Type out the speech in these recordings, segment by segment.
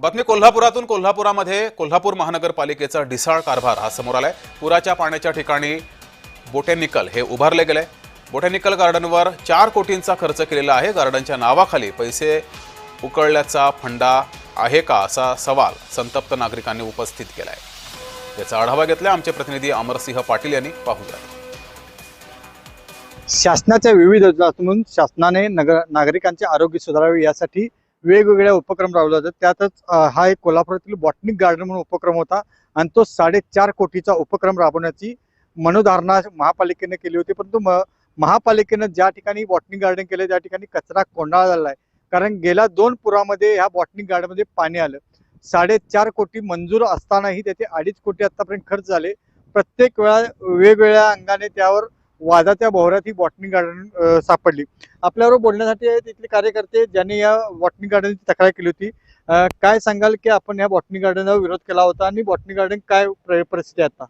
बातमी कोल्हापुरातून कोल्हापुरामध्ये कोल्हापूर महानगरपालिकेचा ढिसाळ कारभार हा समोर आलाय. पुराच्या पाण्याच्या ठिकाणी बोटॅनिकल हे उभारले गेले. बोटॅनिकल गार्डनवर चार कोटींचा खर्च केलेला आहे. गार्डनच्या नावाखाली पैसे उकळल्याचा फंडा आहे का असा सवाल संतप्त नागरिकांनी उपस्थित केला आहे याचा आढावा घेतला आमचे प्रतिनिधी अमरसिंह पाटील यांनी. पाहूया शासनाच्या विविध योजनातून शासनाने नगर नागरिकांचे आरोग्य सुधारावे यासाठी वेगवेगळ्या उपक्रम राबवले जातात. त्यातच हा एक कोल्हापुरातील बॉटनिक गार्डन म्हणून उपक्रम होता आणि तो साडेचार कोटीचा उपक्रम राबवण्याची मनोधारणा महापालिकेने केली होती. परंतु म- महापालिकेनं ज्या ठिकाणी बॉटनिक गार्डन केलं त्या ठिकाणी कचरा कोंडाळा झाला आहे. कारण गेल्या दोन पुरामध्ये ह्या बॉटनिक गार्डनमध्ये पाणी आलं. साडेचार कोटी मंजूर असतानाही त्याचे अडीच कोटी आतापर्यंत खर्च झाले. प्रत्येक वेळा वेगवेगळ्या अंगाने त्यावर वादाच्या भोवऱ्यात ही बॉटनी गार्डन सापडली. आपल्याबरोबर बोलण्यासाठी तिथले कार्यकर्ते ज्यांनी या बॉटनी गार्डनची तक्रार केली होती. काय सांगाल की आपण या बॉटनी गार्डनला विरोध केला होता आणि बॉटनी गार्डन काय प्र- परिस्थिती आता?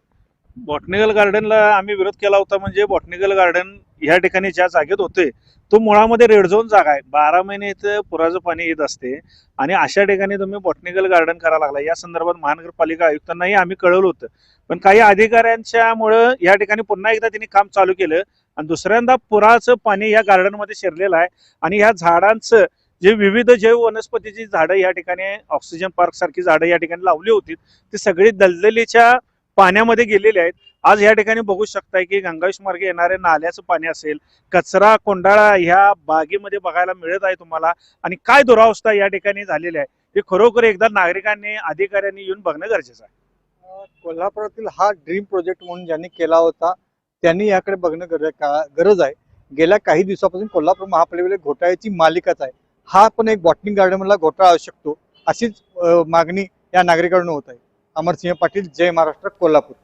बॉटनिकल गार्डनला आम्ही विरोध केला होता म्हणजे बॉटनिकल गार्डन ह्या ठिकाणी ज्या जागेत होते तो मुळामध्ये रेड झोन जागा आहे. बारा महिने इथं पुराचं पाणी येत असते आणि अशा ठिकाणी तुम्ही बॉटनिकल गार्डन करायला लागला. या संदर्भात महानगरपालिका आयुक्तांनाही आम्ही कळवलं होतं. पण काही अधिकाऱ्यांच्यामुळं या ठिकाणी पुन्हा एकदा त्यांनी काम चालू केलं आणि दुसऱ्यांदा पुराचं पाणी या गार्डनमध्ये शिरलेलं आहे आणि ह्या झाडांचं जे विविध जैव वनस्पतीची झाडं या ठिकाणी ऑक्सिजन पार्क सारखी झाडं या ठिकाणी लावली होती ती सगळी दलदलीच्या पाण्यामध्ये गेलेले आहेत. आज या ठिकाणी बघू शकताय की गंगावेश मार्गे येणारे नाल्याचं पाणी असेल कचरा कोंडाळा ह्या बागेमध्ये बघायला मिळत आहे तुम्हाला. आणि काय दुरावस्था या ठिकाणी झालेली आहे हे खरोखर एकदा नागरिकांनी अधिकाऱ्यांनी येऊन बघणं गरजेचं आहे. कोल्हापुरातील हा ड्रीम प्रोजेक्ट म्हणून ज्यांनी केला होता त्यांनी याकडे बघणं गरज गरज आहे. गेल्या काही दिवसापासून कोल्हापूर महापालिकेला घोटाळ्याची मालिकाच आहे. हा पण एक बॉटनिंग गार्डन घोटाळा असू शकतो अशीच मागणी या नागरिकांना होत आहे. अमरसिंह पाटील जय महाराष्ट्र कोल्हापूर.